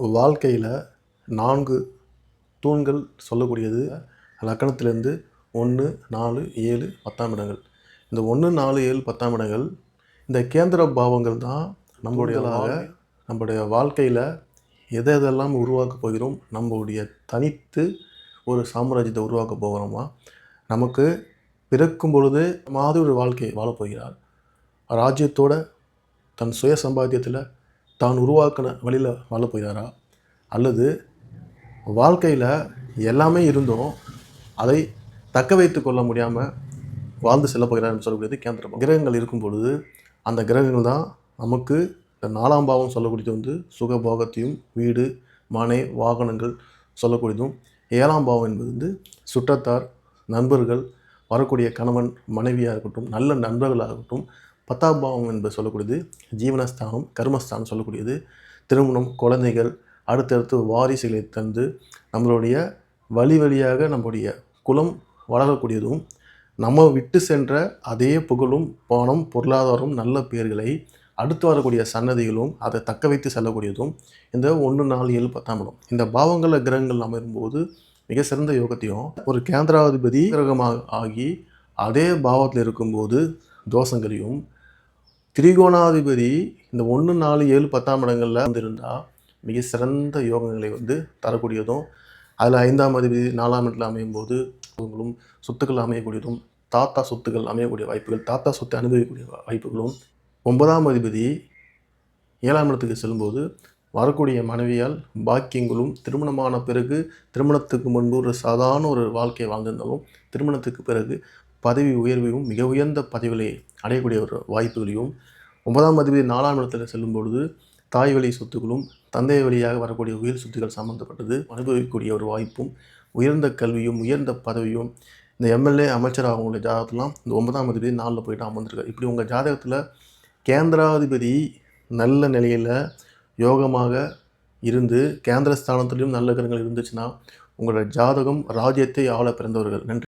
வாழ்க்கையில் நான்கு தூண்கள் சொல்லக்கூடியது. லக்கணத்திலேருந்து ஒன்று நாலு ஏழு பத்தாம் இடங்கள். இந்த ஒன்று நாலு ஏழு பத்தாம் இடங்கள் இந்த கேந்திர பாவங்கள் தான் நம்மளுடைய நம்மளுடைய வாழ்க்கையில் எதை எதெல்லாம் உருவாக்க போகிறோம் நம்மளுடைய தனித்து ஒரு சாம்ராஜ்யத்தை உருவாக்க போகிறோமா நமக்கு பிறக்கும் பொழுது மாதிரி ஒரு வாழ்க்கையை வாழப் போகிறார். ராஜ்யத்தோட தன் சுய சம்பாத்தியத்தில் தான் உருவாக்கின வழியில் வாழ போகிறாரா? அல்லது வாழ்க்கையில் எல்லாமே இருந்தும் அதை தக்க வைத்து கொள்ள முடியாமல் வாழ்ந்து செல்ல போகிறார் சொல்லக்கூடியது கேந்திரம். கிரகங்கள் இருக்கும் பொழுது அந்த கிரகங்கள் தான் நமக்கு இந்த நாலாம் பாவம் சொல்லக்கூடியது வந்து சுகபோகத்தையும் வீடு மனை வாகனங்கள் சொல்லக்கூடியதும். ஏழாம் பாவம் என்பது வந்து சுற்றத்தார் நண்பர்கள் வரக்கூடிய கணவன் மனைவியாக இருக்கட்டும் நல்ல நண்பர்களாக இருக்கட்டும் பத்தாம் பாவம் என்பது சொல்லக்கூடியது ஜீவனஸ்தானம் கர்மஸ்தானம் சொல்லக்கூடியது. திருமணம் குழந்தைகள் அடுத்தடுத்து வாரிசுகளை தந்து நம்மளுடைய வழி வழியாக நம்முடைய குலம் வளரக்கூடியதும் நம்ம விட்டு சென்ற அதே புகழும் பணம் பொருளாதாரம் நல்ல பேர்களை அடுத்து வரக்கூடிய சன்னதிகளும் அதை தக்க வைத்து செல்லக்கூடியதும் இந்த ஒன்று நாலு ஏழு பத்தாம் இடம் இந்த பாவங்களில் கிரகங்கள் அமையும்போது மிக சிறந்த யோகத்தையும் ஒரு கேந்திராதிபதி கிரகமாக ஆகி அதே பாவத்தில் இருக்கும்போது தோஷங்களையும் திரிகோணாதிபதி இந்த ஒன்று நாலு ஏழு பத்தாம் இடங்களில் வந்திருந்தால் மிக சிறந்த யோகங்களை வந்து தரக்கூடியதும் அதில் ஐந்தாம் அதிபதி நாலாம் இடத்துல அமையும் போது அவங்களும் சொத்துக்கள் அமையக்கூடியதும் தாத்தா சொத்துக்கள் அமையக்கூடிய வாய்ப்புகள் தாத்தா சொத்தை அனுபவிக்கக்கூடிய வாய்ப்புகளும். ஒன்பதாம் அதிபதி ஏழாம் இடத்துக்கு செல்லும்போது வரக்கூடிய மனைவியால் பாக்கியங்களும் திருமணமான பிறகு திருமணத்துக்கு முன்பு ஒரு சாதாரண ஒரு வாழ்க்கையை வாழ்ந்திருந்தாலும் திருமணத்துக்கு பிறகு பதவி உயர்வையும் மிக உயர்ந்த பதவிகளை அடையக்கூடிய ஒரு வாய்ப்புகளையும் ஒன்பதாம் அதிபதி நாலாம் இடத்தில் செல்லும் பொழுது தாய் வழி சொத்துக்களும் தந்தை வழியாக வரக்கூடிய உயிர் சொத்துக்கள் சம்மந்தப்பட்டது அனுபவிக்கக்கூடிய ஒரு வாய்ப்பும் உயர்ந்த கல்வியும் உயர்ந்த பதவியும் இந்த எம்எல்ஏ அமைச்சர் அவங்களுடைய ஜாதகத்தெலாம் இந்த ஒன்பதாம் அதிபதி நாளில் போயிட்டு அமர்ந்திருக்காரு. இப்படி உங்கள் ஜாதகத்தில் கேந்திராதிபதி நல்ல நிலையில் யோகமாக இருந்து கேந்திர ஸ்தானத்திலையும் நல்ல கிரகங்கள் இருந்துச்சுன்னா உங்களோட ஜாதகம் ராஜ்யத்தை ஆள பிறந்தவர்கள். நன்றி.